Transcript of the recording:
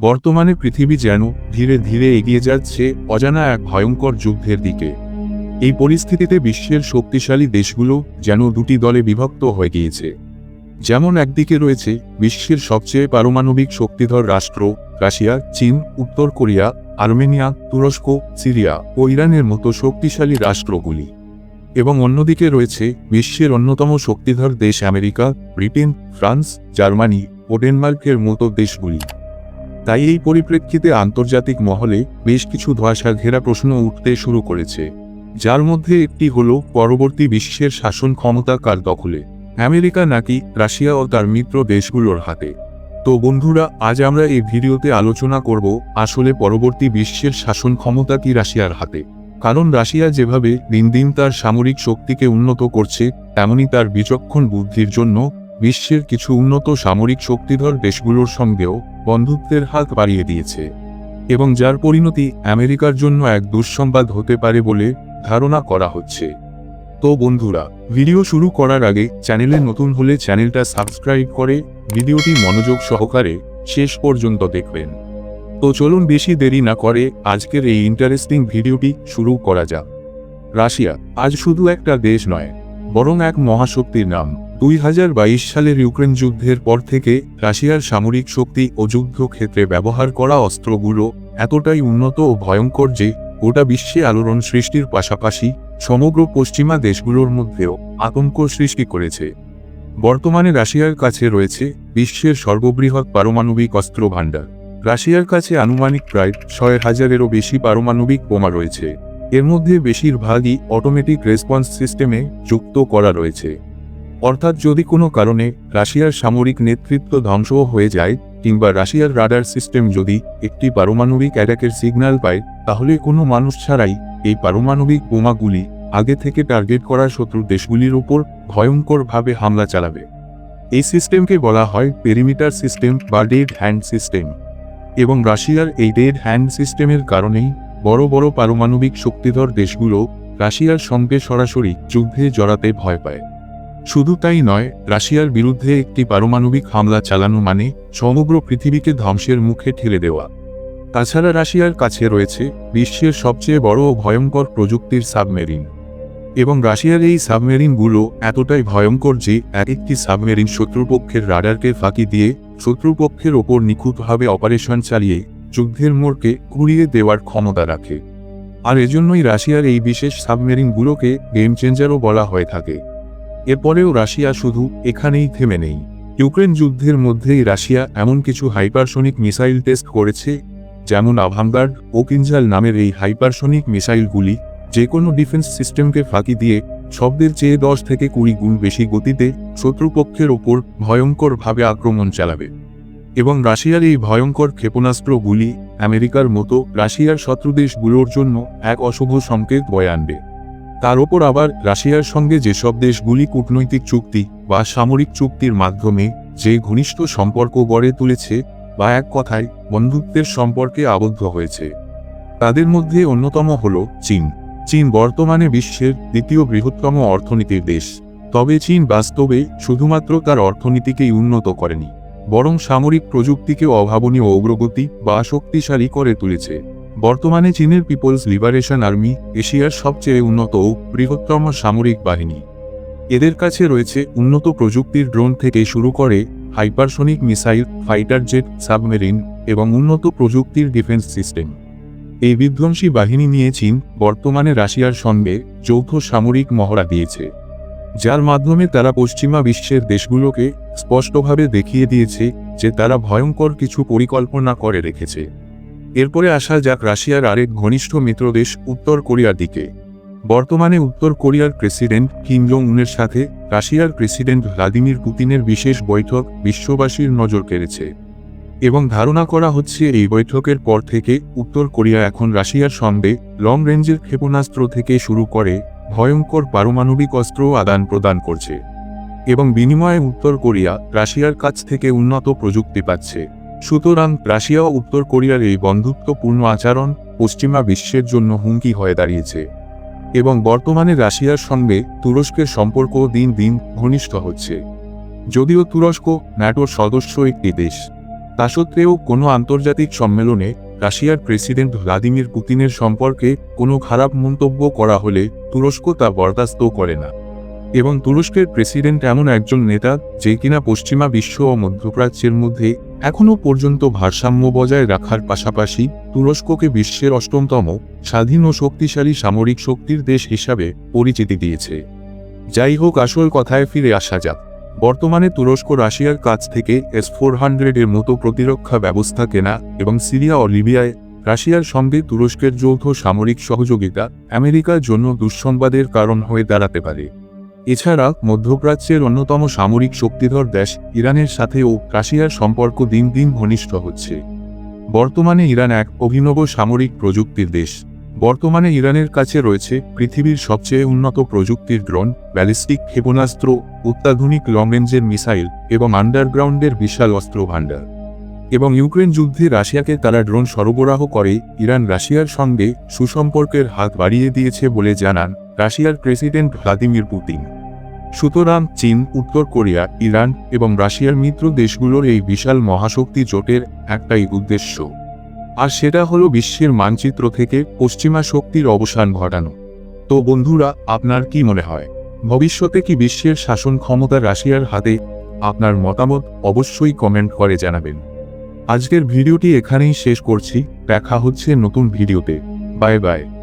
বর্তমানে পৃথিবী যেন ধীরে ধীরে এগিয়ে যাচ্ছে অজানা এক ভয়ঙ্কর যুদ্ধের দিকে। এই পরিস্থিতিতে বিশ্বের শক্তিশালী দেশগুলো যেন দুটি দলে বিভক্ত হয়ে গিয়েছে। যেমন একদিকে রয়েছে বিশ্বের সবচেয়ে পারমাণবিক শক্তিধর রাষ্ট্র, রাশিয়া, চীন, উত্তর কোরিয়া, আর্মেনিয়া, তুরস্ক, সিরিয়া ও ইরানের মতো শক্তিশালী রাষ্ট্রগুলি। এবং অন্যদিকে রয়েছে বিশ্বের অন্যতম শক্তিধর দেশ আমেরিকা, ব্রিটেন, ফ্রান্স, জার্মানি ও ডেনমার্কের মতো দেশগুলি। তাই এই পরিপ্রেক্ষিতে আন্তর্জাতিক মহলে বেশ কিছু ধোঁয়াশা ঘেরা প্রশ্ন উঠতে শুরু করেছে, যার মধ্যে একটি হল পরবর্তী বিশ্বের শাসন ক্ষমতা কার দখলে? আমেরিকা নাকি রাশিয়া ও তার মিত্র দেশগুলোর হাতে? তো বন্ধুরা, আজ আমরা এই ভিডিওতে আলোচনা করব আসলে পরবর্তী বিশ্বের শাসন ক্ষমতা কি রাশিয়ার হাতে? কারণ রাশিয়া যেভাবে দিন দিন তার সামরিক শক্তিকে উন্নত করছে, তেমনি তার বিচক্ষণ বুদ্ধির জন্য বিশ্বের কিছু উন্নত সামরিক শক্তিধর দেশগুলোর সঙ্গেও বন্ধুত্বের হাত বাড়িয়ে দিয়েছে। এবং যার পরিণতি আমেরিকার জন্য এক দুঃসংবাদ হতে পারে বলে ধারণা করা হচ্ছে। তো বন্ধুরা, ভিডিও শুরু করার আগে চ্যানেলে নতুন হলে চ্যানেলটা সাবস্ক্রাইব করে ভিডিওটি মনোযোগ সহকারে শেষ পর্যন্ত দেখবেন। তো চলুন বেশি দেরি না করে আজকের এই ইন্টারেস্টিং ভিডিওটি শুরু করা যাক। রাশিয়া, আজ শুধু একটা দেশ নয়, বরং এক মহাশক্তির নাম। দুই হাজার বাইশ সালের ইউক্রেন যুদ্ধের পর থেকে রাশিয়ার সামরিক শক্তি ও যুদ্ধক্ষেত্রে ব্যবহার করা অস্ত্রগুলো এতটাই উন্নত ও ভয়ঙ্কর যে গোটা বিশ্বে আলোড়ন সৃষ্টির পাশাপাশি সমগ্র পশ্চিমা দেশগুলোর মধ্যেও আতঙ্ক সৃষ্টি করেছে। বর্তমানে রাশিয়ার কাছে রয়েছে বিশ্বের সর্ববৃহৎ পারমাণবিক অস্ত্র ভাণ্ডার রাশিয়ার কাছে আনুমানিক প্রায় ছয় হাজারেরও বেশি পারমাণবিক বোমা রয়েছে। এর মধ্যে বেশিরভাগই অটোমেটিক রেসপন্স সিস্টেমে যুক্ত করা রয়েছে। অর্থাৎ যদি কোনো কারণে রাশিয়ার সামরিক নেতৃত্ব ধ্বংস হয়ে যায়, কিংবা রাশিয়ার রাডার সিস্টেম যদি একটি পারমাণবিক অ্যাটাকের সিগন্যাল পায়, তাহলে কোনো মানুষ ছাড়াই এই পারমাণবিক বোমাগুলি আগে থেকে টার্গেট করা শত্রু দেশগুলির উপর ভয়ঙ্করভাবে হামলা চালাবে। এই সিস্টেমকে বলা হয় পেরিমিটার সিস্টেম বা ডেড হ্যান্ড সিস্টেম। এবং রাশিয়ার এই ডেড হ্যান্ড সিস্টেমের কারণেই বড় বড় পারমাণবিক শক্তিধর দেশগুলো রাশিয়ার সঙ্গে সরাসরি যুদ্ধে জড়াতে ভয় পায়। শুধু তাই নয়, রাশিয়ার বিরুদ্ধে একটি পারমাণবিক হামলা চালানো মানে সমগ্র পৃথিবীকে ধ্বংসের মুখে ঠেলে দেওয়া। তাছাড়া রাশিয়ার কাছে রয়েছে বিশ্বের সবচেয়ে বড় ও ভয়ঙ্কর প্রযুক্তির সাবমেরিন। এবং রাশিয়ার এই সাবমেরিনগুলো এতটাই ভয়ঙ্কর যে, এক একটি সাবমেরিন শত্রুপক্ষের রাডারকে ফাঁকি দিয়ে শত্রুপক্ষের ওপর নিখুঁতভাবে অপারেশন চালিয়ে যুদ্ধের মোড়কে ঘুরিয়ে দেওয়ার ক্ষমতা রাখে। আর এজন্যই রাশিয়ার এই বিশেষ সাবমেরিনগুলোকে গেম চেঞ্জারও বলা হয়ে থাকে। এরপরেও রাশিয়া শুধু এখানেই থেমে নেই। ইউক্রেন যুদ্ধের মধ্যেই রাশিয়া এমন কিছু হাইপারসোনিক মিসাইল টেস্ট করেছে, যেমন আভাঙ্গার্ড ও কিঞ্জাল নামের এই হাইপারসোনিক মিসাইলগুলি যে কোনো ডিফেন্স সিস্টেমকে ফাঁকি দিয়ে শব্দের চেয়ে দশ থেকে কুড়ি গুণ বেশি গতিতে শত্রুপক্ষের ওপর ভয়ঙ্করভাবে আক্রমণ চালাবে। এবং রাশিয়ার এই ভয়ঙ্কর ক্ষেপণাস্ত্রগুলি আমেরিকার মতো রাশিয়ার শত্রুদেশগুলোর জন্য এক অশুভ সংকেত বয়ে আনবে। তার ওপর আবার রাশিয়ার সঙ্গে যেসব দেশগুলি কূটনৈতিক চুক্তি বা সামরিক চুক্তির মাধ্যমে যে ঘনিষ্ঠ সম্পর্ক গড়ে তুলেছে বা এক কথায় বন্ধুত্বের সম্পর্কে আবদ্ধ হয়েছে। তাদের মধ্যে অন্যতম হল চীন। চীন বর্তমানে বিশ্বের দ্বিতীয় বৃহত্তম অর্থনীতির দেশ। তবে চীন বাস্তবে শুধুমাত্র তার অর্থনীতিকেই উন্নত করেনি, বরং সামরিক প্রযুক্তিকে অভাবনীয় অগ্রগতি বা শক্তিশালী করে তুলেছে। বর্তমানে চীনের পিপলস লিবারেশন আর্মি, এশিয়ার সবচেয়ে উন্নত ও বৃহত্তম সামরিক বাহিনী। এদের কাছে রয়েছে উন্নত প্রযুক্তির ড্রোন থেকে শুরু করে hypersonic missile, fighter jet, submarine এবং উন্নত প্রযুক্তির ডিফেন্স সিস্টেম। এই বিধ্বংসী বাহিনী নিয়ে চীন, বর্তমানে রাশিয়ার সঙ্গে যৌথ সামরিক মহড়া দিয়েছে, যার মাধ্যমে তারা পশ্চিমা বিশ্বের দেশগুলোকে স্পষ্টভাবে দেখিয়ে দিয়েছে যে তারা ভয়ঙ্কর কিছু পরিকল্পনা করে রেখেছে। এরপরে আসা যাক রাশিয়ার আরেক ঘনিষ্ঠ মিত্রদেশ উত্তর কোরিয়ার দিকে। বর্তমানে উত্তর কোরিয়ার প্রেসিডেন্ট কিম জং উনের সাথে রাশিয়ার প্রেসিডেন্ট ভ্লাদিমির পুতিনের বিশেষ বৈঠক বিশ্ববাসীর নজর কেড়েছে। এবং ধারণা করা হচ্ছে এই বৈঠকের পর থেকে উত্তর কোরিয়া এখন রাশিয়ার সঙ্গে লং রেঞ্জের ক্ষেপণাস্ত্র থেকে শুরু করে ভয়ঙ্কর পারমাণবিক অস্ত্র আদান প্রদান করছে। এবং বিনিময়ে উত্তর কোরিয়া রাশিয়ার কাছ থেকে উন্নত প্রযুক্তি পাচ্ছে। সুতরাং রাশিয়া ও উত্তর কোরিয়ার এই বন্ধুত্বপূর্ণ আচরণ পশ্চিমা বিশ্বের জন্য হুমকি হয়ে দাঁড়িয়েছে এবং বর্তমানে রাশিয়ার সঙ্গে তুরস্কের সম্পর্ক দিন দিন ঘনিষ্ঠ হচ্ছে। যদিও তুরস্ক ন্যাটোর সদস্য একটি দেশ, তা সত্ত্বেও কোনো আন্তর্জাতিক সম্মেলনে রাশিয়ার প্রেসিডেন্ট ভ্লাদিমির পুতিনের সম্পর্কে কোনো খারাপ মন্তব্য করা হলে তুরস্ক তা বরদাস্ত করে না। এবং তুরস্কের প্রেসিডেন্ট এমন একজন নেতা যে কিনা পশ্চিমা বিশ্ব ও মধ্যপ্রাচ্যের মধ্যে এখনও পর্যন্ত ভারসাম্য বজায় রাখার পাশাপাশি তুরস্ককে বিশ্বের অষ্টমতম স্বাধীন ও শক্তিশালী সামরিক শক্তির দেশ হিসাবে পরিচিতি দিয়েছে। যাই হোক, আসল কথায় ফিরে আসা যাক। বর্তমানে তুরস্ক রাশিয়ার কাছ থেকে এস ফোর হান্ড্রেডের মতো প্রতিরক্ষা ব্যবস্থা কেনা এবং সিরিয়া ও লিবিয়ায় রাশিয়ার সঙ্গে তুরস্কের যৌথ সামরিক সহযোগিতা আমেরিকার জন্য দুঃসংবাদের কারণ হয়ে দাঁড়াতে পারে। এছাড়া মধ্যপ্রাচ্যের অন্যতম সামরিক শক্তিধর দেশ ইরানের সাথেও রাশিয়ার সম্পর্ক দিন দিন ঘনিষ্ঠ হচ্ছে। বর্তমানে ইরান এক অভিনব সামরিক প্রযুক্তির দেশ। বর্তমানে ইরানের কাছে রয়েছে পৃথিবীর সবচেয়ে উন্নত প্রযুক্তির ড্রোন, ব্যালিস্টিক ক্ষেপণাস্ত্র, অত্যাধুনিক লং রেঞ্জের মিসাইল এবং আন্ডারগ্রাউন্ডের বিশাল অস্ত্র ভাণ্ডার এবং ইউক্রেন যুদ্ধে রাশিয়াকে তারা ড্রোন সরবরাহ করে, ইরান রাশিয়ার সঙ্গে সুসম্পর্কের হাত বাড়িয়ে দিয়েছে বলে জানান রাশিয়ার প্রেসিডেন্ট ভ্লাদিমির পুতিন। সুতরাং চীন, উত্তর কোরিয়া, ইরান এবং রাশিয়ার মিত্র দেশগুলোর এই বিশাল মহাশক্তি জোটের একটাই উদ্দেশ্য। আর সেটা হলো বিশ্বের মানচিত্র থেকে পশ্চিমা শক্তির অবসান ঘটানো। তো বন্ধুরা, আপনার কি মনে হয়? ভবিষ্যতে কি বিশ্বের শাসন ক্ষমতা রাশিয়ার হাতে? আপনার মতামত অবশ্যই কমেন্ট করে জানাবেন। আজকের ভিডিওটি এখানেই শেষ করছি। দেখা হচ্ছে নতুন ভিডিওতে। Bye bye.